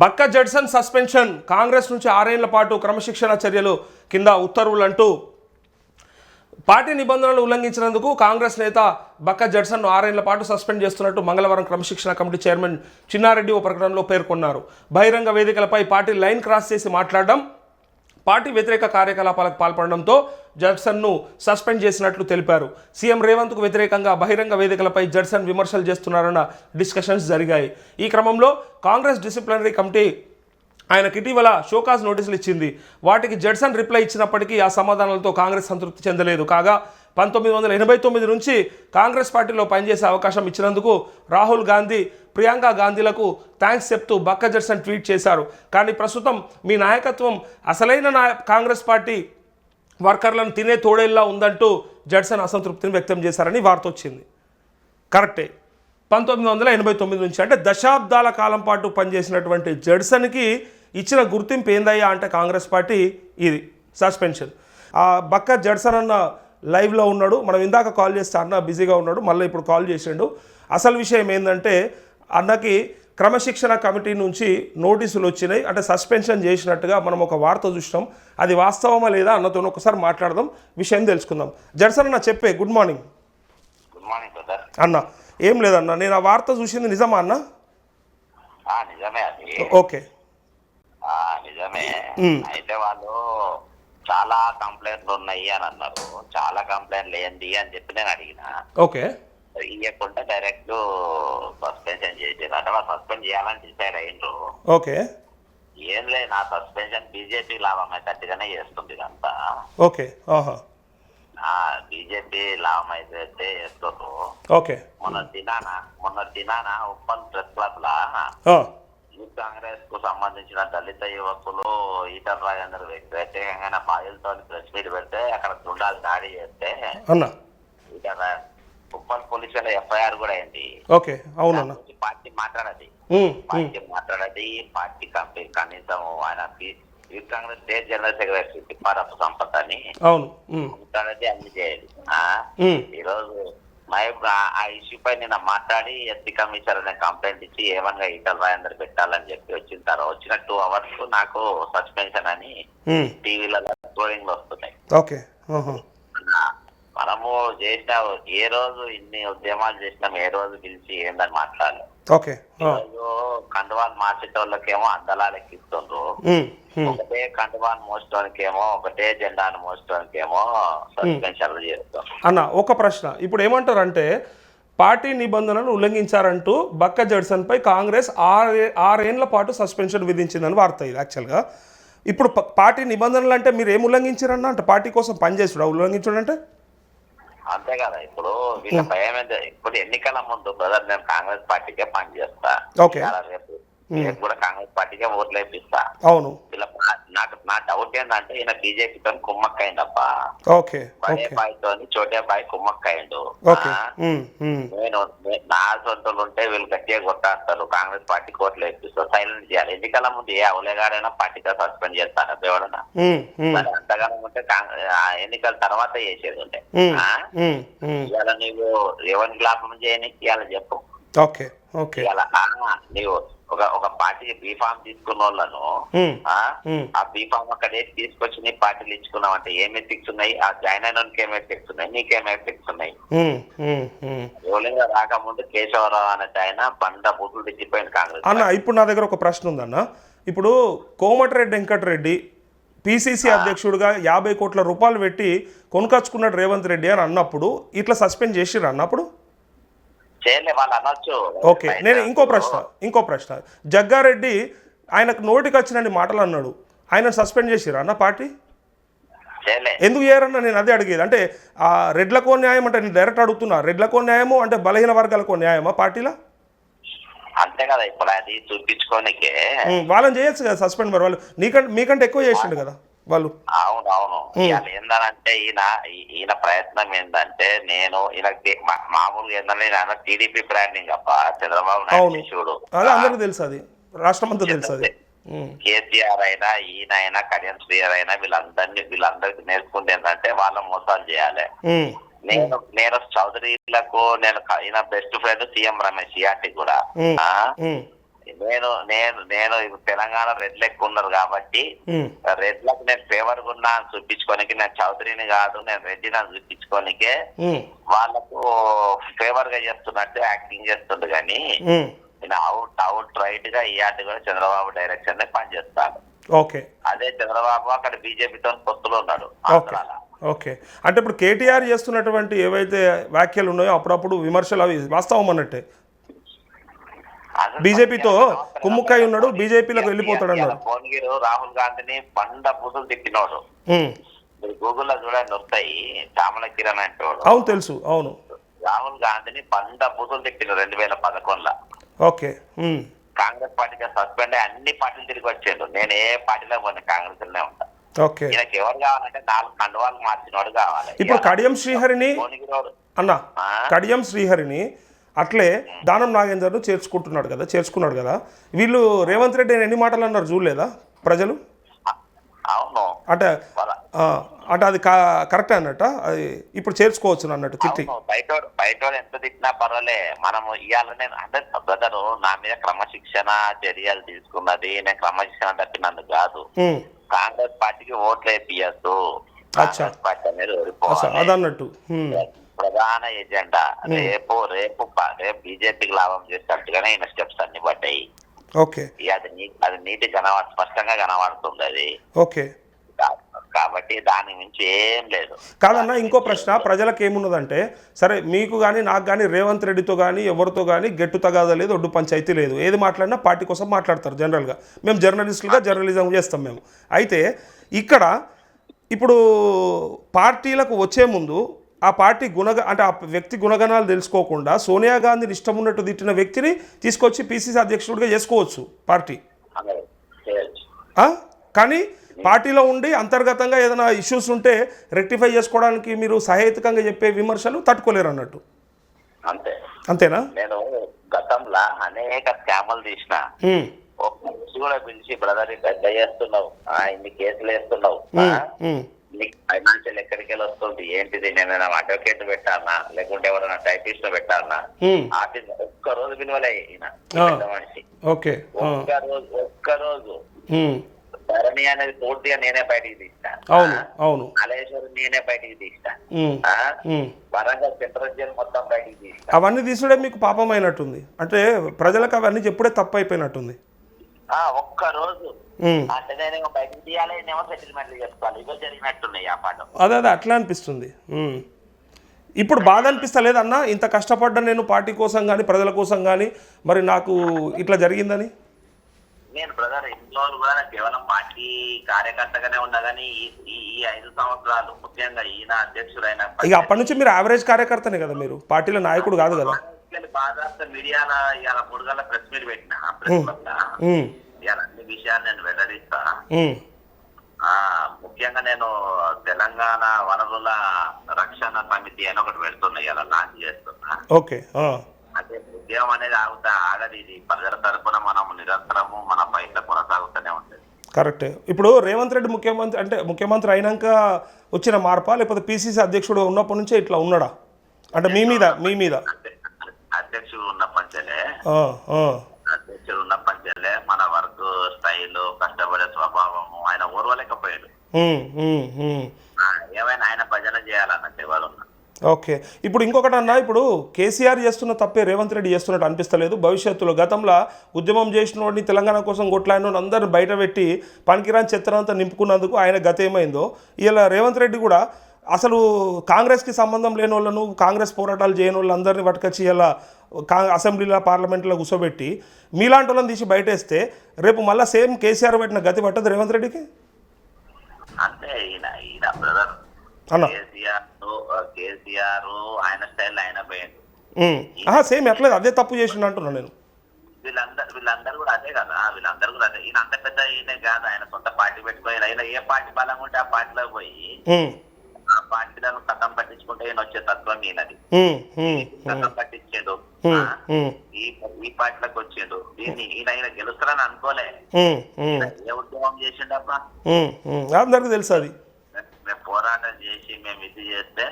బక్క Judson suspension. Congress నుంచి ఆరేళ్ళ పాటు క్రమశిక్షణ చర్యలు కింద ఉత్తర్వులంటూ పార్టీ నిబంధనలు ఉల్లంఘించినందుకు కాంగ్రెస్ నేత బక్క జడ్సన్ను ఆరేళ్ళ పాటు సస్పెండ్ చేస్తున్నట్టు మంగళవారం క్రమశిక్షణ కమిటీ చైర్మన్ చిన్నారెడ్డి ఓ ప్రకటనలో పేర్కొన్నారు. బహిరంగ వేదికలపై పార్టీ లైన్ క్రాస్ చేసి మాట్లాడడం పార్టీ వ్యతిరేక కార్యకలాపాలకు పాల్పడడంతో జడ్సన్ను సస్పెండ్ చేసినట్లు తెలిపారు. సీఎం రేవంత్కు వ్యతిరేకంగా బహిరంగ వేదికలపై జడ్సన్ విమర్శలు చేస్తున్నారన్న డిస్కషన్స్ జరిగాయి. ఈ క్రమంలో కాంగ్రెస్ డిసిప్లినరీ కమిటీ ఆయనకి ఇటీవల షోకాస్ నోటీసులు ఇచ్చింది. వాటికి జడ్సన్ రిప్లై ఇచ్చినప్పటికీ ఆ సమాధానాలతో కాంగ్రెస్ సంతృప్తి చెందలేదు. కాగా పంతొమ్మిది వందల ఎనభై తొమ్మిది నుంచి కాంగ్రెస్ పార్టీలో పనిచేసే అవకాశం ఇచ్చినందుకు రాహుల్ గాంధీ ప్రియాంక గాంధీలకు థ్యాంక్స్ చెప్తూ బక్క జడ్సన్ ట్వీట్ చేశారు. కానీ ప్రస్తుతం మీ నాయకత్వం అసలైన నాయ కాంగ్రెస్ పార్టీ వర్కర్లను తినే తోడేల్లా ఉందంటూ జడ్సన్ అసంతృప్తిని వ్యక్తం చేశారని వార్త వచ్చింది. కరెక్టే. పంతొమ్మిది వందల ఎనభై తొమ్మిది నుంచి అంటే దశాబ్దాల కాలం పాటు పనిచేసినటువంటి జడ్సన్కి ఇచ్చిన గుర్తింపు ఏందయ్యా అంటే కాంగ్రెస్ పార్టీ ఇది సస్పెన్షన్ ఆ బక్క జడ్సన్ అన్న లైవ్లో ఉన్నాడు. మనం ఇందాక కాల్ చేస్తే అన్న బిజీగా ఉన్నాడు. మళ్ళీ ఇప్పుడు కాల్ చేసిండు. అసలు విషయం ఏంటంటే అన్నకి క్రమశిక్షణ కమిటీ నుంచి నోటీసులు వచ్చినాయి. అంటే సస్పెన్షన్ చేసినట్టుగా మనం ఒక వార్త చూసినాం. అది వాస్తవమా లేదా అన్నతో ఒకసారి మాట్లాడదాం. విషయం తెలుసుకుందాం. జడ్సన్ అన్న చెప్పే good morning good morning brother అన్న ఏం లేదన్న. నేను ఆ వార్త చూసింది నిజమా అన్న? నిజమే ఓకే. నిజమే. అయితే వాళ్ళు చాలా కంప్లైంట్లు ఉన్నాయి అని అన్నారు. చాలా కంప్లైంట్లు ఏంది అని చెప్పి నేను అడిగిన. ఓకే. ఇవ్వకుండా డైరెక్ట్ సస్పెన్షన్ చేసారు అంటే వాళ్ళు సస్పెండ్ చేయాలని డిసైడ్ అయ్యిండ్రు ఓకే. ఏం లేదు నా సస్పెన్షన్ బీజేపీ లాభం అయ్యేటట్టుగానే చేస్తుంది ఇదంతా. ఓకే. ఆహా. ఆ బీజేపీ లాభం అయితే చేస్తారు. ఓకే. మొన్న దినాన మొన్న దినాన ఉప్పల్ ప్రెస్ క్లబ్ లా కాంగ్రెస్కు సంబంధించిన దళిత యువకులు ఈటర్ రాజేందర్ వ్యతిరేకంగా బాధ్యులతో ప్రెస్ మీట్ పెడితే అక్కడ గుండాలు దాడి చేస్తే ఉప్పల్ పోలీసుల ఎఫ్ఐఆర్ కూడా అయింది. ఓకే అవునన్న. పార్టీ మాట్లాడది. పార్టీ మాట్లాడది పార్టీ కంపెనీ కనీసం ఆయన youth Congress state general secretary తిప్పారప్ప Sampath అని అవును మాట్లాడది అన్ని చేయాలి. ఆ? ఉమ్, ఈరోజు మహబూబ్ ఆ- ఆ ఇష్యూ పై నిన్న మాట్లాడి ఎస్సీ కమిషనర్ అనే కంప్లైంట్ ఇచ్చి ఏమన్నా ఈటల రాయందరు పెట్టాలని చెప్పి వచ్చిన తర్వాత వచ్చిన టూ అవర్స్ నాకు సస్పెన్షన్ అని ఉమ్, టీవీలలో స్టోరింగ్లో వస్తున్నాయి. ఓకే. మనము చేసిన ఏ రోజు ఇన్ని ఉద్యమాలు చేసినాం ఏ రోజు పిలిచి ఏందని మాట్లాడాలి ఓకే. రోజు కండువాలు మార్చేటోళ్ళకేమో అందలాలు ఎక్కిస్తుండ్రు ఒకటే కండువాన్ని మోసడానికేమో ఒకటే జెండాను మోసడానికేమో సస్పెన్షన్లు చేస్తాం. అన్న ఒక ప్రశ్న. ఇప్పుడు ఏమంటారంటే పార్టీ నిబంధనలు ఉల్లంఘించారంటూ బక్క జడ్సన్పై కాంగ్రెస్ ఆరే ఆరేళ్ళ పాటు సస్పెన్షన్ విధించిందని వార్త ఇది యాక్చువల్గా. ఇప్పుడు పార్టీ నిబంధనలు అంటే మీరు ఏం ఉల్లంఘించారన్న? అంటే పార్టీ కోసం పనిచేసుడా ఉల్లంఘించడం అంటే అంతే కదా ఇప్పుడు వీళ్ళ భయం ఏంటి? ఇప్పుడు ఎన్నికల ముందు బ్రదర్ నేను కాంగ్రెస్ పార్టీకే పని చేస్తా ఓకే. రేపు రేపు కూడా కాంగ్రెస్ పార్టీకే ఓట్లు వేపిస్తా. అవును. వీళ్ళ నాకు నా డౌట్ ఏంటంటే ఈయన బీజేపీతో కుమ్మక్కైందప్ప ఓకే బడే ఓకే. బాయ్తో చోటే బాయ్ ఉమ్, నేను నే- సొంతలు ఉంటే వీళ్ళు గట్టిగా కొట్టాడతారు కాంగ్రెస్ పార్టీ కోట్లు వేపిస్తారు సైలెంట్ చేయాలి. ఎన్నికల ముందు ఏ అవలేగాడైనా పార్టీగా సస్పెండ్ చేస్తారా ఎవడన్నా? మరి అంతగానం ఉంటే ఎన్నికల తర్వాత చేసేది ఉంటే. ఇవాళ నీవు ఎవరికి లాభం చేయని ఇవాళ చెప్పు. Okay okay. ఇవాళ నీవు ఒక ఒక పార్టీకి బీఫామ్ తీసుకున్న వాళ్ళను ఆ, బీఫామ్ అక్కడే తీసుకొచ్చి నీ పార్టీలు ఇచ్చుకున్నావు అంటే ఏం ఎథిక్స్ ఉన్నాయి? ఆ జాయిన్ అయిన ఏం ఎథిక్స్ ఉన్నాయి? నీకేం ఎథిక్స్ ఉన్నాయి. రోలింగ్ రాకముందు కేశవరావు అన్నట్టు ఆయన బండ బూతులు తెచ్చిపోయింది కాంగ్రెస్ అన్న ఇప్పుడు నా దగ్గర ఒక ప్రశ్న ఉందన్న. ఇప్పుడు కోమటిరెడ్డి వెంకటరెడ్డి పిసిసి అధ్యక్షుడిగా యాభై కోట్ల రూపాయలు పెట్టి కొనుకొచ్చుకున్నాడు రేవంత్ రెడ్డి అని అన్నప్పుడు ఇట్లా సస్పెండ్ చేసిర్రు అన్నప్పుడు చేయలే వాళ్ళు అనొచ్చు. ఓకే నేను ఇంకో ప్రశ్న ఇంకో ప్రశ్న. జగ్గారెడ్డి ఆయనకు నోటికి వచ్చినన్ని మాటలు అన్నాడు ఆయన సస్పెండ్ చేసిర్రు అన్న పార్టీ? ఎందుకు చేయరన్న నేను అదే అడిగేది. అంటే ఆ రెడ్లకో న్యాయం అంటే నేను డైరెక్ట్ అడుగుతున్నా. రెడ్లకో న్యాయము అంటే బలహీన వర్గాలకో న్యాయమా పార్టీలో? అంతే కదా ఇప్పుడు అది చూపించుకోనికే. వాళ్ళని చేయొచ్చు కదా సస్పెండ్ మరి వాళ్ళు. నీకంటే మీకంటే ఎక్కువ చేసిండు కదా. వాళ్ళు? అవును అవును ఏందనంటే ఈయన ఈయన ప్రయత్నం ఏంటంటే నేను ఈయన మామూలుగా ఏంటంటే ఆయన టీడీపీ బ్రాండింగ్ అప్ప చంద్రబాబు నాయుడు. శిష్యుడు. అదే అందరికీ తెలుసు అది. రాష్ట్రం అంతా తెలుసు అది. కేసీఆర్ అయినా ఈయన అయినా కళ్యాణ్ శ్రీఆర్ అయినా వీళ్ళందరినీ వీళ్ళందరికి నేర్చుకుంటే ఏంటంటే వాళ్ళ మోసాలు చేయాలి. నేను నేను చౌదరీలకు నేను ఈయన best friend CM Ramesh CRT కూడా. నేను నేను నేను తెలంగాణ రెడ్లు ఎక్కువ ఉన్నారు కాబట్టి ఉమ్, రెడ్లకు నేను ఫేవర్ ఉన్నా అని చూపించుకోనికి నేను చౌదరిని కాదు నేను రెడ్డిని అని చూపించుకోనికే వాళ్ళకు ఫేవర్గా చేస్తున్నట్టు యాక్టింగ్ చేస్తుండు కానీ. నేను అవుట్ అవుట్ రైట్గా ఈ ఆట కూడా చంద్రబాబు డైరెక్షన్ పనిచేస్తాను. ఓకే. అదే చంద్రబాబు అక్కడ బీజేపీతో పొత్తులో ఉన్నాడు ఓకే. ఆంధ్రాలో. ఓకే. అంటే ఇప్పుడు కేటీఆర్ చేస్తున్నటువంటి ఏవైతే వ్యాఖ్యలు ఉన్నాయో అప్పుడప్పుడు విమర్శలు అవి వాస్తవం అన్నట్టే. బీజేపీతో కుమ్ముక్కై ఉన్నాడు, బీజేపీలోకి వెళ్ళిపోతాడు అన్నాడు. భువనగిరి రాహుల్ గాంధీని బండ బుద్ధులు తిట్టినోడు గూగుల్లో చూడండి వస్తాయి చామల కిరణ్ అంటోడు. అవును తెలుసు. అవును. రాహుల్ గాంధీని బండ బుద్ధులు తిట్టిన రెండు వేల పదకొండులో. ఓకే. కాంగ్రెస్ పార్టీకి సస్పెండ్ అయ్యి అన్ని పార్టీలు తిరిగి వచ్చాడు నేను ఏ పార్టీలో పోయిన కాంగ్రెస్లోనే ఉంటా. ఓకే. ఈయనకి ఎవరు కావాలంటే నాలుగు కండువాలు మార్చినోడు కావాలి. ఇప్పుడు కడియం శ్రీహరిని అన్న? కడియం శ్రీహరిని అట్లే దానం నాగేందర్ను చేర్చుకుంటున్నాడు కదా చేర్చుకున్నాడు కదా. వీళ్ళు రేవంత్ రెడ్డి అని ఎన్ని మాటలు అన్నారు చూడలేదా ప్రజలు? అవును. అంటే అంటే అది కరెక్టే అన్నట్ట? అది ఇప్పుడు చేర్చుకోవచ్చు అన్నట్టు తిట్టి. బయట బయట ఎంత తిట్టినా పర్వాలే. మనము ఇవాళ నేను అంటే బ్రదరు నా మీద క్రమశిక్షణ చర్యలు తీసుకున్నది. నేను క్రమశిక్షణ తప్పినందుకు కాదు. కాంగ్రెస్ పార్టీకి ఓట్లు వేపియద్దు. కాంగ్రెస్ పార్టీ అనేది అసలు ఓడిపోవాలి. అదన్నట్టు. ప్రధాన ఎజెండా. రేపు రేపు రేపు బీజేపీకి లాభం చేసేటట్టుగానే ఈయన స్టెప్స్ అన్ని పడ్డాయి. ఓకే. అది అది నీటి కనబడ స్పష్టంగా కనబడుతుంది అది. ఓకే. కాబట్టి దాని మించి ఏం లేదు. కాదన్న ఇంకో ప్రశ్న ప్రజలకు ఏమున్నదంటే సరే మీకు కానీ నాకు కానీ రేవంత్ రెడ్డితో కానీ ఎవరితో కానీ గెట్టు తగాద లేదు ఒడ్డు పంచాయతీ లేదు. ఏది మాట్లాడినా పార్టీ కోసం మాట్లాడతారు జనరల్గా. మేము జర్నలిస్టులుగా జర్నలిజం చేస్తాం మేము. అయితే ఇక్కడ ఇప్పుడు పార్టీలకు వచ్చే ముందు ఆ పార్టీ గుణగ అంటే ఆ వ్యక్తి గుణగణాలు తెలుసుకోకుండా సోనియా గాంధీని ఇష్టం ఉన్నట్టు తిట్టిన వ్యక్తిని తీసుకొచ్చి పీసీసీ అధ్యక్షుడిగా చేసుకోవచ్చు పార్టీ? కానీ పార్టీలో ఉండి అంతర్గతంగా ఏదైనా ఇష్యూస్ ఉంటే రెక్టిఫై చేసుకోవడానికి మీరు సహేతుకంగా చెప్పే విమర్శలు తట్టుకోలేరు అన్నట్టు అంతే. అంతేనా? నేను గతంలో అనేక స్కాములు తీసిన మనిషి కూడా పిలిచి బ్రదర్ పెద్ద చేస్తున్నావు. ఆ, ఇన్ని కేసులు వేస్తున్నావు. నీకు ఫైనాన్షియల్ ఎక్కడికి వెళ్ళి వస్తుంది? ఏంటిది? నేను అడ్వకేట్ పెట్టాలనా? లేకుంటే ఎవరైనా టైపిస్ట్ పెట్టాలనా? ఉమ్, ఆఫీస్ ఒక్క రోజు విలువలే మనిషి. ఒక్క రోజు ఒక్క రోజు ధరణి అనేది పూర్తిగా నేనే బయటికి తీస్తా. అవును మలేశ్వరం నేనే బయటికి తీస్తా. వరంగల్ సెంట్రల్ జైలు మొత్తం బయటికి తీస్తా. అవన్నీ తీసుడే మీకు పాపమైనట్టుంది. అంటే ప్రజలకు అవన్నీ చెప్పుడే తప్పు అయిపోయినట్టుంది ఒక్క రోజు. ఉమ్, అంటే నేనేమో బయటికి తీయాలి నేమో సెటిల్మెంట్లు చేసుకోవాలి. ఇవో జరిగినట్టున్నాయి ఆ పాట. అదే అదే అట్లా అనిపిస్తుంది. ఇప్పుడు బాధ అనిపిస్తలేదు అన్న ఇంత కష్టపడ్డా నేను పార్టీ కోసం కానీ ప్రజల కోసం కానీ మరి నాకు ఇట్లా జరిగిందని? నేను బ్రదర్ రోజులు కూడా కేవలం పార్టీ కార్యకర్తగానే ఉన్నా కానీ ఈ ఐదు సంవత్సరాలు ముఖ్యంగా ఈయన అధ్యక్షుడైన ఇక అప్పటి నుంచి మీరు యావరేజ్ కార్యకర్తనే కదా మీరు. పార్టీలో నాయకుడు కాదు కదా. బాగా మీడియాలో ఇవాళ మూడు గంటల ప్రెస్ మీట్ పెట్టిన ప్రెస్ ఇవాళ అన్ని విషయాలు నేను వెల్లడిస్తా. ముఖ్యంగా నేను తెలంగాణ వనరుల రక్షణ సమితి అని ఒకటి పెడుతున్నా ఇలా లాంచ్ చేస్తున్నా. ఓకే అదే ఉద్యమం అనేది ఆగుతా ఆగదు ఇది. ప్రజల తరపున మనం నిరంతరము మన పైన కొనసాగుతూనే ఉంటుంది. కరెక్టే. ఇప్పుడు రేవంత్ రెడ్డి ముఖ్యమంత్రి అంటే ముఖ్యమంత్రి అయినాక వచ్చిన మార్పా? లేకపోతే పిసిసి అధ్యక్షుడు ఉన్నప్పటి నుంచే ఇట్లా ఉన్నాడా? అంటే మీ మీద మీ మీద. అంటే అధ్యక్షుడు ఉన్న పంచలే. అధ్యక్షుడు ఉన్న పంచలే. మన వర్క్ స్టైల్ కష్టపడే స్వభావము ఆయన ఓర్వలేకపోయాడు. ఏమైనా ఆయన భజన చేయాలన్నట్టు ఎవరు ఓకే. ఇప్పుడు ఇంకొకటి అన్న ఇప్పుడు కేసీఆర్ చేస్తున్న తప్పే రేవంత్ రెడ్డి చేస్తున్నట్టు అనిపిస్తలేదు. భవిష్యత్తులో గతంలో ఉద్యమం చేసిన వాడిని తెలంగాణ కోసం కొట్లాడిన అందరిని బయట పెట్టి పనికిరాని చెత్తనంతా నింపుకున్నందుకు ఆయన గత ఏమైందో ఇలా రేవంత్ రెడ్డి కూడా అసలు కాంగ్రెస్కి సంబంధం లేని వాళ్ళను కాంగ్రెస్ పోరాటాలు చేయని వాళ్ళందరినీ పట్టుకొచ్చి ఇలా అసెంబ్లీలో పార్లమెంట్లో కూర్చోబెట్టి మీలాంటి వాళ్ళని తీసి బయటేస్తే రేపు మళ్ళీ సేమ్ కేసీఆర్ పెట్టిన గతి పట్టదు రేవంత్ రెడ్డికి? సేమ్ ఎట్లేదు అదే తప్పు చేసిండు అంటున్నాను నేను. వీళ్ళందరూ వీళ్ళందరూ కూడా అదే కదా వీళ్ళందరూ కూడా అదే. ఈయన అంత పెద్ద ఈయనే కాదు ఆయన సొంత పార్టీ పెట్టుకోవాలి. ఆయన ఏ పార్టీ బలంగా ఉంటే ఆ పార్టీలో పోయి ఆ పార్టీలను కథం పట్టించుకుంటే ఈయన వచ్చే తత్వం ఈయనది. కథం? ఉమ్, ఈ ఈ పార్టీలోకి వచ్చిండు. దీన్ని ఈయన ఈయన గెలుస్తారని అనుకోలే. ఏ ఉద్యమం చేసిండబ్బా. అందరికీ తెలుసు అది. మేము పోరాటం చేసి మేము ఇది చేస్తే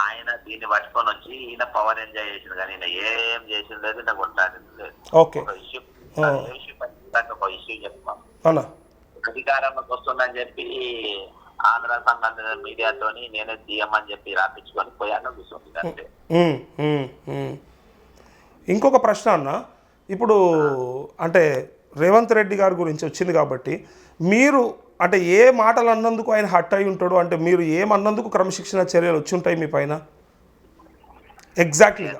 ఆయన దీన్ని పట్టుకొని వచ్చి ఈయన పవర్ ఎంజాయ్ చేసిండు. కానీ ఈయన ఏం చేసింది లేదు ఈయన కొట్లాడింది లేదు. ఒక ఇష్యూ. ఒక ఇష్యూ చెప్తాం. అవునా? అధికారంలోకి వస్తుందని చెప్పి ఆంధ్ర సంబంధించిన మీడియాతోని నేనే సీఎం అని చెప్పి రాపించుకొని పోయాను అంతే. ఉమ్, ఉమ్. ఇంకొక ప్రశ్న అన్న. ఇప్పుడు అంటే రేవంత్ రెడ్డి గారి గురించి వచ్చింది కాబట్టి మీరు అంటే ఏ మాటలు అన్నందుకు ఆయన హట్ అయి ఉంటాడు? అంటే మీరు ఏమన్నందుకు క్రమశిక్షణ చర్యలు వచ్చి ఉంటాయి మీ పైన? ఎగ్జాక్ట్లీ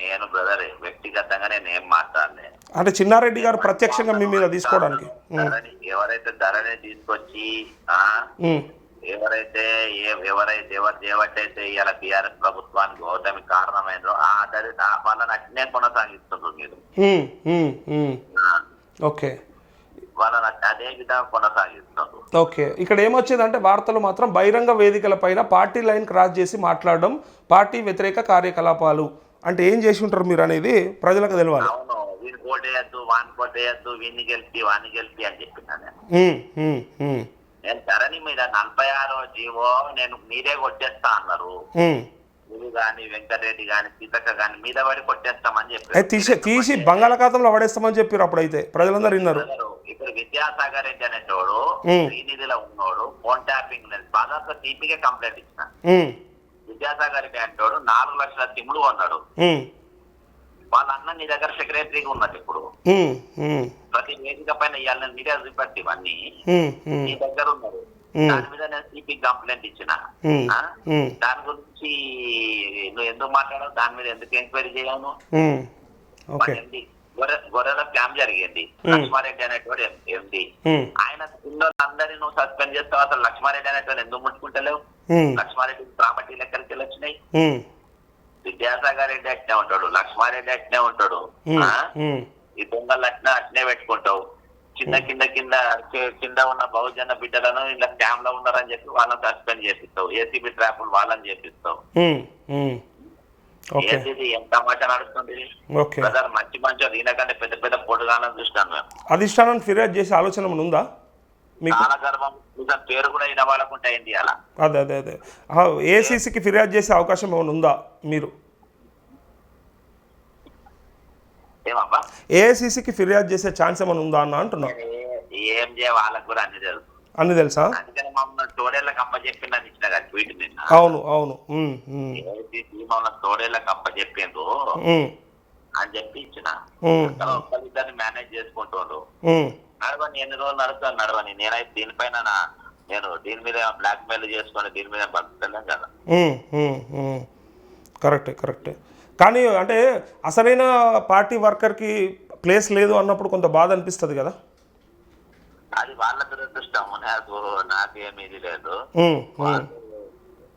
నేను బ్రదర్ వ్యక్తిగతంగా నేను ఏం మాట్లాడలే. అంటే చిన్నారెడ్డి గారు ప్రత్యక్షంగా మీ మీద తీసుకోవడానికి. ఎవరైతే ధరని తీసుకొచ్చి ఎవరైతే ఏ- ఎవరైతే ఎవరు చేయబట్టయితే ఇవాళ టీఆర్ఎస్ ప్రభుత్వానికి ఓటమి కారణమైనో ఆ ఆ- వాళ్ళని అట్నే కొనసాగిస్తున్నారు మీరు. ఓకే. వాళ్ళని అదే విధంగా కొనసాగిస్తున్నారు. ఓకే. ఇక్కడ ఏమొచ్చేదంటే వార్తలు మాత్రం బహిరంగ వేదికల పైన పార్టీ లైన్ క్రాస్ చేసి మాట్లాడడం పార్టీ వ్యతిరేక కార్యకలాపాలు అంటే ఏం చేసి ఉంటారు మీరు అనేది ప్రజలకు అవును వీని కోటేయద్దు వాని కోటేయద్దు వీని గెలిపి వాని గెలిపి అని చెప్పినా నేను ధరణి మీద నలభై ఆరో జీవో నేను మీరే కొట్టేస్తా అన్నారు. ఉమ్. గురు గాని వెంకటరెడ్డి గాని సీతక్క గాని మీద పడి కొట్టేస్తామని చెప్పారు. తీసి తీసి బంగాళాఖాతంలో పడేస్తామని చెప్పారు అప్పుడైతే. ప్రజలందరూ విన్నారు. ఇప్పుడు విద్యాసాగర్ రెడ్డి అనేటోడు. శ్రీనిధిలో ఉన్నాడు ఫోన్ ట్యాపింగ్ బాధాతో టీపీకే కంప్లైంట్ ఇచ్చిన. విద్యాసాగర్ రెడ్డి అంటాడు నాలుగు లక్షల సిమ్లు కొన్నాడు. వాళ్ళ అన్న నీ దగ్గర సెక్రటరీగా ఉన్నది ఇప్పుడు. ప్రతి వేదిక పైన ఇవాళ మీడియా చూపెట్టి ఇవన్నీ నీ దగ్గర ఉన్నారు. దాని మీద నేను సిపి కంప్లైంట్ ఇచ్చిన. దాని గురించి నువ్వు ఎందుకు మాట్లాడవు? దాని మీద ఎందుకు ఎంక్వైరీ చేయను గొర్రెల స్కామ్ జరిగింది. లక్ష్మారెడ్డి అనేటోడు ఎండి. ఆయన అందరినీ నువ్వు సస్పెండ్ చేస్తావు. అసలు లక్ష్మారెడ్డి అనేటోడు ఎందుకు ముట్టుకుంటలేవు? లక్ష్మారెడ్డి ప్రాపర్టీ లెక్కలకి వచ్చినాయి. విద్యాసాగర్ రెడ్డి అట్నే ఉంటాడు. లక్ష్మారెడ్డి అట్నే ఉంటాడు. ఈ దొంగలు అట్నే అట్నే పెట్టుకుంటావు. కింద కింద కింద కి- కింద ఉన్న బహుజన బిడ్డలను ఇలా స్కామ్లో ఉన్నారని చెప్పి వాళ్ళని సస్పెండ్ చేపిస్తావు. ఏసీబీ ట్రాపులు వాళ్ళని చేపిస్తావు? ఓకే బ్రదర్ మంచి మంచి దీనికంటే పెద్ద పెద్ద మేము అధిష్టానాన్ని ఫిర్యాదు చేసే ఆలోచన ఉందా? మీకు? చాలా గర్వం. పేరు కూడా వినవాలకుంటే అయింది అలా? అదే అదే అదే. ఏసీసీకి ఫిర్యాదు చేసే అవకాశం ఏమైనా ఉందా? మీరు? ఏమబ్బా? ఏఐసీసీకి ఫిర్యాదు చేసే ఛాన్స్ ఏమైనా ఉందా అన్న అంటున్నా. ఏ- చేయ వాళ్ళకు కూడా అన్ని తెలుసు. అన్ని తెలుసా? అందుకని మమ్మల్ని తోడేళ్ళకి అప్ప చెప్పిందని ఇచ్చిన కదా ట్వీట్ నిన్న. అవును అవును. మమ్మల్ని తోడేళ్ళకి అప్ప చెప్పిండ్రు ఉమ్, అని చెప్పి ఇచ్చిన. ఒక్కరిద్దరిని మేనేజ్ చేసుకుంటుండ్రు నడవని ఎన్ని రోజులు నడుస్తాను నడవని. నేనైతే దీనిపైన నేను దీని మీద బ్లాక్ మెయిల్ చేసుకొని దీని మీద బతుకుతున్నాను కదా. కరెక్టే కరెక్టే కానీ అంటే అసలైన పార్టీ వర్కర్కి ప్లేస్ లేదు అన్నప్పుడు కొంత బాధ అనిపిస్తుంది కదా? అది వాళ్ళ దురదృష్టం నాకు నాకేమీ ఇది లేదు. వాళ్ళు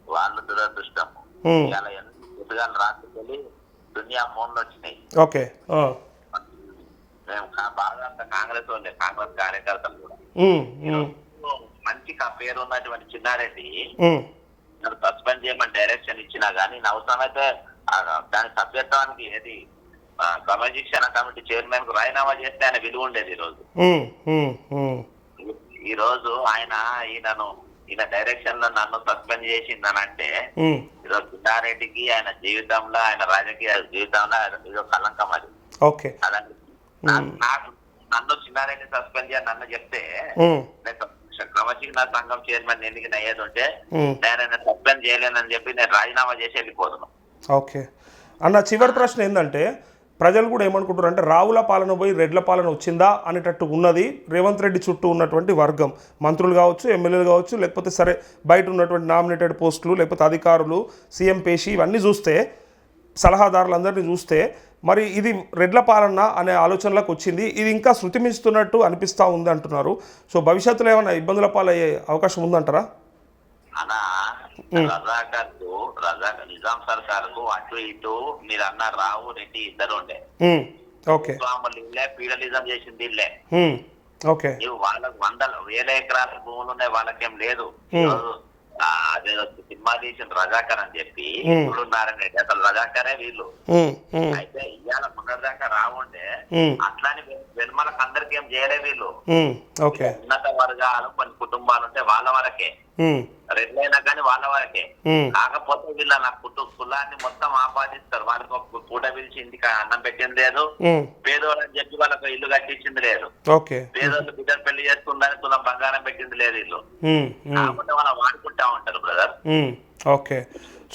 వాళ్ళ దురదృష్టం ఉమ్. ఇవాళ ఎంత పొద్దుగాల రాత్రికి దునియా ఫోన్లు వచ్చినాయి. ఓకే మేము బాగా అంత కాంగ్రెస్ వాళ్ళే కాంగ్రెస్ కార్యకర్తలు కూడా. మంచి పేరు ఉన్నటువంటి చిన్నారెడ్డి సస్పెండ్ చేయమని డైరెక్షన్ ఇచ్చినా కానీ అవసరమైతే ఆ దాని సభ్యత్వానికి ఏది? క్రమశిక్షణ కమిటీ చైర్మన్కు రాజీనామా చేస్తే ఆయన విలువ ఉండేది ఈ రోజు. ఈ రోజు ఆయన ఈయనను ఈయన డైరెక్షన్లో నన్ను సస్పెండ్ చేసిందనంటే ఈరోజు చిన్నారెడ్డికి ఆయన జీవితంలో ఆయన రాజకీయ జీవితంలో ఇదో కలంకం అది. ఓకే. నాకు- నన్ను చిన్నారెడ్డి సస్పెండ్ చేయని నన్ను చెప్తే క్రమశిక్షణ సంఘం చైర్మన్ ఎన్నిక అయ్యేది ఉంటే. నేను ఆయన సస్పెండ్ చేయలేనని చెప్పి నేను రాజీనామా చేసి వెళ్ళిపోతున్నాను ఓకే. అన్న చివరి ప్రశ్న ఏంటంటే ప్రజలు కూడా ఏమనుకుంటారు అంటే రావుల పాలన పోయి రెడ్ల పాలన వచ్చిందా అనేటట్టు ఉన్నది రేవంత్ రెడ్డి చుట్టూ ఉన్నటువంటి వర్గం. మంత్రులు కావచ్చు ఎమ్మెల్యేలు కావచ్చు లేకపోతే సరే బయట ఉన్నటువంటి నామినేటెడ్ పోస్టులు లేకపోతే అధికారులు సీఎం పేషి ఇవన్నీ చూస్తే సలహాదారులందరినీ చూస్తే మరి ఇది రెడ్ల పాలన అనే ఆలోచనలకు వచ్చింది. ఇది ఇంకా శృతిమిస్తున్నట్టు అనిపిస్తూ ఉంది అంటున్నారు. సో భవిష్యత్తులో ఏమైనా ఇబ్బందుల పాలయ్యే అవకాశం ఉందంటారా? రజాకర్కు రజాక్ నిజాం సర్కార్కు అటు ఇటు మీరు అన్న రావు రెడ్డి ఇద్దరు ఉండే. ఓకే. ఇల్లే పీడలిజం చేసింది ఇల్లే ఓకే. వాళ్ళకు వందల వేల ఎకరాల భూములు ఉన్నాయి వాళ్ళకేం లేదు. Hmm. ఈరోజు ఆ, అదే సినిమా తీసిన రజాకర్ అని చెప్పి. ఇప్పుడు నారాయణ అసలు రజాకరే వీళ్ళు. అయితే ఇవాళ మొన్నటిదాకా రావుండే ఉమ్, అట్లాని వెనుమలకు అందరికి ఏం చేయలే వీళ్ళు. ఓకే. ఉన్నత వర్గాలు కొన్ని కుటుంబాలు ఉంటే వాళ్ళ వరకే. రెడ్లైనా కానీ వాళ్ళ వరకే. కాకపోతే వీళ్ళ నా కుటుంబ కులాన్ని మొత్తం ఆపాదిస్తారు. వాళ్ళకి ఒక పూట పిలిచి ఇంటికి అన్నం పెట్టింది లేదు. ఉమ్, పేదోళ్ళు అని చెప్పి వాళ్ళకి ఇల్లు కట్టించింది లేదు. పేదోళ్ళు బిడ్డలు పెళ్ళి చేసుకుందని తులం బంగారం పెట్టింది లేదు ఇల్లు కాకపోతే వాళ్ళు వాడుకుంటా ఉంటారు బ్రదర్. ఓకే.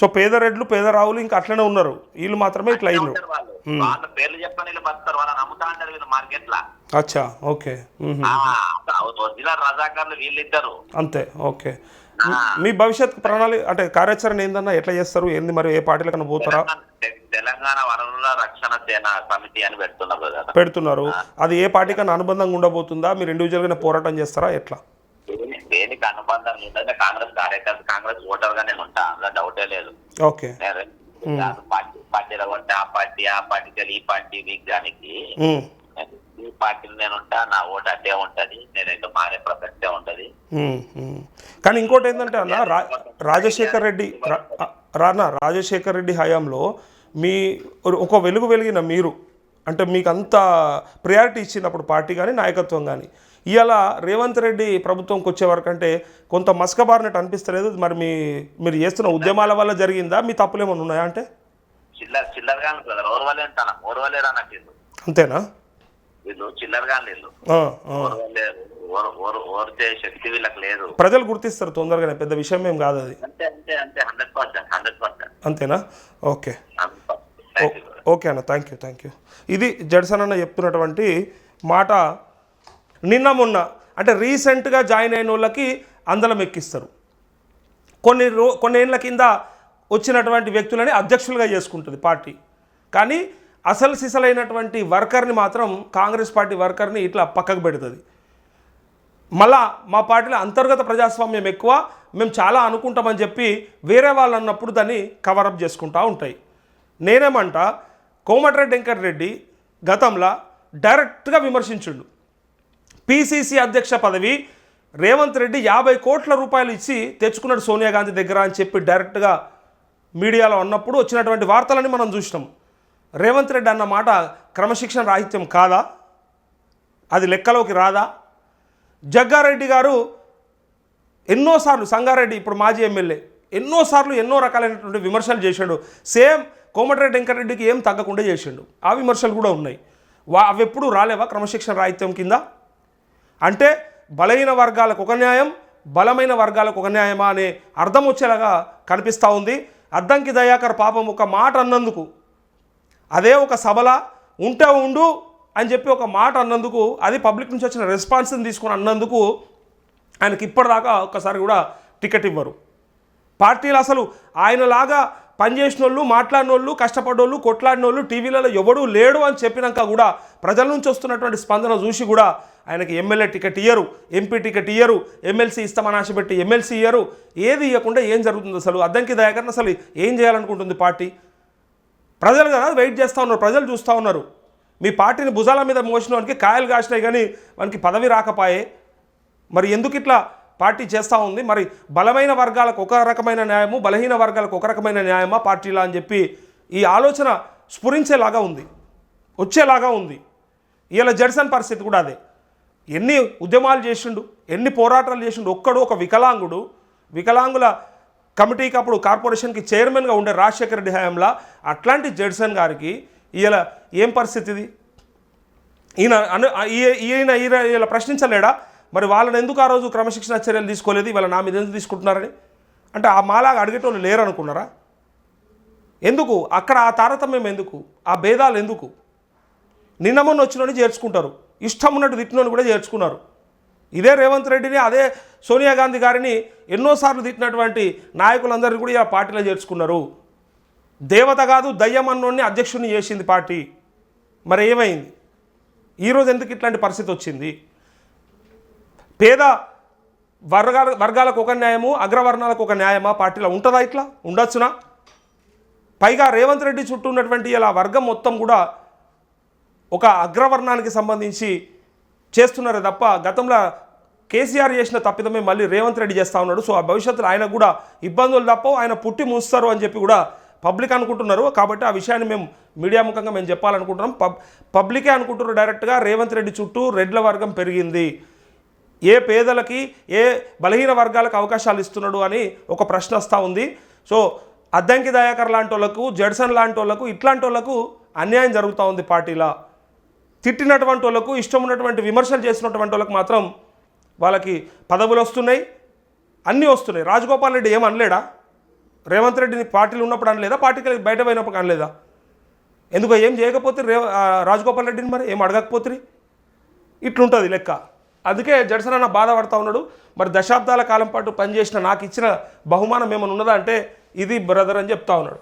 సో పేద రెడ్లు పేద రావులు ఇంకా అట్లనే ఉన్నారు. వీళ్ళు మాత్రమే ఇట్లా ఉంటారు వాళ్ళు. వాళ్ళ పేర్లు చెప్పని వీళ్ళు బతారు వాళ్ళని అమ్ముతా ఉంటారు వీళ్ళు మార్కెట్లా అచ్చా ఓకే. ఉహు, ఒరిజినల్ రజాకారులు వీళ్ళిద్దరు. అంతే ఓకే. మీ భవిష్యత్ ప్రణాళిక అంటే కార్యాచరణ ఏందన్నా ఎట్లా చేస్తారు? ఏంది మరి? ఏ పార్టీలకన్నా పోతారా? తెలంగాణ వనరుల రక్షణ సేన సమితి అని పెడుతున్నారు పెడుతున్నారు. అది ఏ పార్టీకన్నా అనుబంధంగా ఉండబోతుందా? మీరు ఇండివిజువల్గానే పోరాటం చేస్తారా? ఎట్లా? దేనికి అనుబంధం ఉండదు కాంగ్రెస్ కార్యకర్త కాంగ్రెస్ ఓటర్గా నేను ఉంటా అందులో డౌటే లేదు. ఓకే. పార్టీ పార్టీలో ఉంటే ఆ పార్టీ ఆ పార్టీకి వెళ్ళి ఈ పార్టీ వీక్ దానికి ఈ పార్టీలో నేను ఉంటా నా ఓటు అట్టే ఉంటది నేనైతే మారే ప్రసక్తే ఉంటది. కానీ ఇంకోటి ఏంటంటే అన్న రాజశేఖర్ రెడ్డి రానా రాజశేఖర్ రెడ్డి హయాంలో మీ ఒక వెలుగు వెలిగిన మీరు అంటే మీకు అంత ప్రయారిటీ ఇచ్చినప్పుడు పార్టీ కానీ నాయకత్వం కానీ ఇవాళ రేవంత్ రెడ్డి ప్రభుత్వంకి వచ్చే వరకు అంటే కొంత మస్కబారినట్టు అనిపిస్తలేదు? మరి మీ మీరు చేస్తున్న ఉద్యమాల వల్ల జరిగిందా? మీ తప్పులు ఏమైనా ఉన్నాయా అంటే? చిల్లర చిల్లరగా బ్రదర్ ఓర్వలేరు అన్నట్టు అంతేనా? వీళ్ళు చిల్లరగా ఓర్ ఓర్చే శక్తి వీళ్ళకి లేదు. ప్రజలు గుర్తిస్తారు తొందరగానే పెద్ద విషయం ఏం కాదు అది. అంతే అంతే అంతే. Hundred percent hundred percent. అంతేనా? ఓకే. ఓకే అన్న థ్యాంక్ యూ థ్యాంక్ యూ ఇది జడ్సన్ అన్న చెప్తున్నటువంటి మాట నిన్న మొన్న అంటే రీసెంట్గా జాయిన్ అయిన వాళ్ళకి అందలం ఎక్కిస్తారు. కొన్ని రో కొన్ని ఏళ్ళ కింద వచ్చినటువంటి వ్యక్తులని అధ్యక్షులుగా చేసుకుంటుంది పార్టీ. కానీ అసలు సిసలైనటువంటి వర్కర్ని మాత్రం కాంగ్రెస్ పార్టీ వర్కర్ని ఇట్లా పక్కకు పెడుతుంది. మళ్ళా మా పార్టీలో అంతర్గత ప్రజాస్వామ్యం ఎక్కువ మేము చాలా అనుకుంటామని చెప్పి వేరే వాళ్ళు అన్నప్పుడు దాన్ని కవరప్ చేసుకుంటూ ఉంటాయి. నేనేమంటా కోమటిరెడ్డి వెంకటరెడ్డి గతంలో డైరెక్ట్గా విమర్శించుండు. పీసీసీ అధ్యక్ష పదవి రేవంత్ రెడ్డి యాభై కోట్ల రూపాయలు ఇచ్చి తెచ్చుకున్నాడు సోనియా గాంధీ దగ్గర అని చెప్పి డైరెక్ట్గా మీడియాలో ఉన్నప్పుడు వచ్చినటువంటి వార్తలని మనం చూసినాం. రేవంత్ రెడ్డి అన్న మాట క్రమశిక్షణ రాహిత్యం కాదా? అది లెక్కలోకి రాదా? జగ్గారెడ్డి గారు ఎన్నోసార్లు సంగారెడ్డి ఇప్పుడు మాజీ ఎమ్మెల్యే ఎన్నోసార్లు ఎన్నో రకాలైనటువంటి విమర్శలు చేశాడు. సేమ్ కోమటిరెడ్డి వెంకటరెడ్డికి ఏం తగ్గకుండా చేసిండు. ఆ విమర్శలు కూడా ఉన్నాయి. వా అవి ఎప్పుడు రాలేవా క్రమశిక్షణ రాహిత్యం కింద? అంటే బలహీన వర్గాలకు ఒక న్యాయం బలమైన వర్గాలకు ఒక న్యాయమా అనే అర్థం వచ్చేలాగా కనిపిస్తూ ఉంది. అద్దంకి దయాకర్ పాపం ఒక మాట అన్నందుకు అదే ఒక సభల ఉంటే ఉండు అని చెప్పి ఒక మాట అన్నందుకు అది పబ్లిక్ నుంచి వచ్చిన రెస్పాన్స్ని తీసుకుని అన్నందుకు ఆయనకి ఇప్పటిదాకా ఒక్కసారి కూడా టికెట్ ఇవ్వరు. పార్టీలు అసలు ఆయనలాగా పనిచేసిన వాళ్ళు మాట్లాడిన వాళ్ళు కష్టపడ్డోళ్ళు కొట్లాడిన వాళ్ళు టీవీలలో ఎవడూ లేడు అని చెప్పినాక కూడా ప్రజల నుంచి వస్తున్నటువంటి స్పందన చూసి కూడా ఆయనకి ఎమ్మెల్యే టికెట్ ఇయ్యరు ఎంపీ టికెట్ ఇయ్యరు ఎమ్మెల్సీ ఇస్తామని ఆశపెట్టి ఎమ్మెల్సీ ఇయ్యరు. ఏది ఇవ్వకుండా ఏం జరుగుతుంది అసలు? అద్దంకి దయాకరణ అసలు ఏం చేయాలనుకుంటుంది పార్టీ? ప్రజలు కదా వెయిట్ చేస్తూ ఉన్నారు ప్రజలు చూస్తూ ఉన్నారు. మీ పార్టీని భుజాల మీద మోసిన వానికి కాయలు కాసినాయి కానీ వానికి పదవి రాకపాయే. మరి ఎందుకు ఇట్లా పార్టీ చేస్తూ ఉంది. మరి బలమైన వర్గాలకు ఒక రకమైన న్యాయము బలహీన వర్గాలకు ఒక రకమైన న్యాయమా పార్టీలా అని చెప్పి ఈ ఆలోచన స్ఫురించేలాగా ఉంది. వచ్చేలాగా ఉంది. ఇలా జడ్సన్ పరిస్థితి కూడా అదే. ఎన్ని ఉద్యమాలు చేసిండు ఎన్ని పోరాటాలు చేసిండు ఒక్కడు ఒక వికలాంగుడు వికలాంగుల కమిటీకి అప్పుడు కార్పొరేషన్కి చైర్మన్గా ఉండే రాజశేఖర రెడ్డి హయాంలో అట్లాంటి జడ్సన్ గారికి ఇలా ఏం పరిస్థితి ఇది ఈయన అను ఈ- ఈయన ఈయన ఇలా ప్రశ్నించలేడా? మరి వాళ్ళని ఎందుకు ఆ రోజు క్రమశిక్షణ చర్యలు తీసుకోలేదు? ఇవాళ నా మీద ఎందుకు తీసుకుంటున్నారని? అంటే ఆ మాలాగా అడిగేటోళ్ళు లేరు అనుకున్నారా ఎందుకు? అక్కడ ఆ తారతమ్యం ఎందుకు? ఆ భేదాలు ఎందుకు? నిన్న మొన్న వచ్చినోని చేర్చుకుంటారు. ఇష్టం ఉన్నట్టు తిట్టినోని కూడా చేర్చుకున్నారు. ఇదే రేవంత్ రెడ్డిని అదే సోనియా గాంధీ గారిని ఎన్నోసార్లు తిట్టినటువంటి నాయకులందరినీ కూడా ఇలా పార్టీలో చేర్చుకున్నారు. దేవత కాదు దయ్యం అన్నోడిని అధ్యక్షుడిని చేసింది పార్టీ. మరి ఏమైంది ఈరోజు ఎందుకు ఇట్లాంటి పరిస్థితి వచ్చింది? పేద వర్గాల వర్గాలకు ఒక న్యాయము అగ్రవర్ణాలకు ఒక న్యాయమా? పార్టీలో ఉంటుందా ఇట్లా? ఉండొచ్చునా? పైగా రేవంత్ రెడ్డి చుట్టూ ఉన్నటువంటి ఇలా వర్గం మొత్తం కూడా ఒక అగ్రవర్ణానికి సంబంధించి చేస్తున్నారే తప్ప గతంలో కేసీఆర్ చేసిన తప్పిదమే మళ్ళీ రేవంత్ రెడ్డి చేస్తూ ఉన్నాడు. సో ఆ భవిష్యత్తులో ఆయన కూడా ఇబ్బందులు తప్పవు ఆయన పుట్టి ముంచుతారు అని చెప్పి కూడా పబ్లిక్ అనుకుంటున్నారు. కాబట్టి ఆ విషయాన్ని మేము మీడియా ముఖంగా మేము చెప్పాలనుకుంటున్నాం. పబ్ పబ్లికే అనుకుంటున్నారు డైరెక్ట్గా. రేవంత్ రెడ్డి చుట్టూ రెడ్ల వర్గం పెరిగింది. ఏ పేదలకి ఏ బలహీన వర్గాలకు అవకాశాలు ఇస్తున్నాడు అని ఒక ప్రశ్న వస్తూ ఉంది. సో అద్దంకి దయాకర్ లాంటి వాళ్ళకు జడ్సన్ లాంటి వాళ్ళకు ఇట్లాంటి వాళ్ళకు అన్యాయం జరుగుతూ ఉంది పార్టీలో. తిట్టినటువంటి వాళ్ళకు ఇష్టం ఉన్నటువంటి విమర్శలు చేసినటువంటి వాళ్ళకు మాత్రం వాళ్ళకి పదవులు వస్తున్నాయి అన్నీ వస్తున్నాయి. రాజగోపాల్ రెడ్డి ఏం అనలేడా? రేవంత్ రెడ్డిని పార్టీలు ఉన్నప్పుడు అనలేదా? పార్టీకి బయట పోయినప్పుడు అనలేదా? ఎందుకో ఏం చేయకపోతే రే రాజగోపాల్ రెడ్డిని మరి ఏం అడగకపోతే ఇట్లుంటుంది లెక్క. అందుకే జడ్సన్ అన్న బాధపడతా ఉన్నాడు. మరి దశాబ్దాల కాలం పాటు పనిచేసిన నాకు ఇచ్చిన బహుమానం ఏమైనా ఉన్నదా అంటే ఇది బ్రదర్ అని చెప్తా ఉన్నాడు.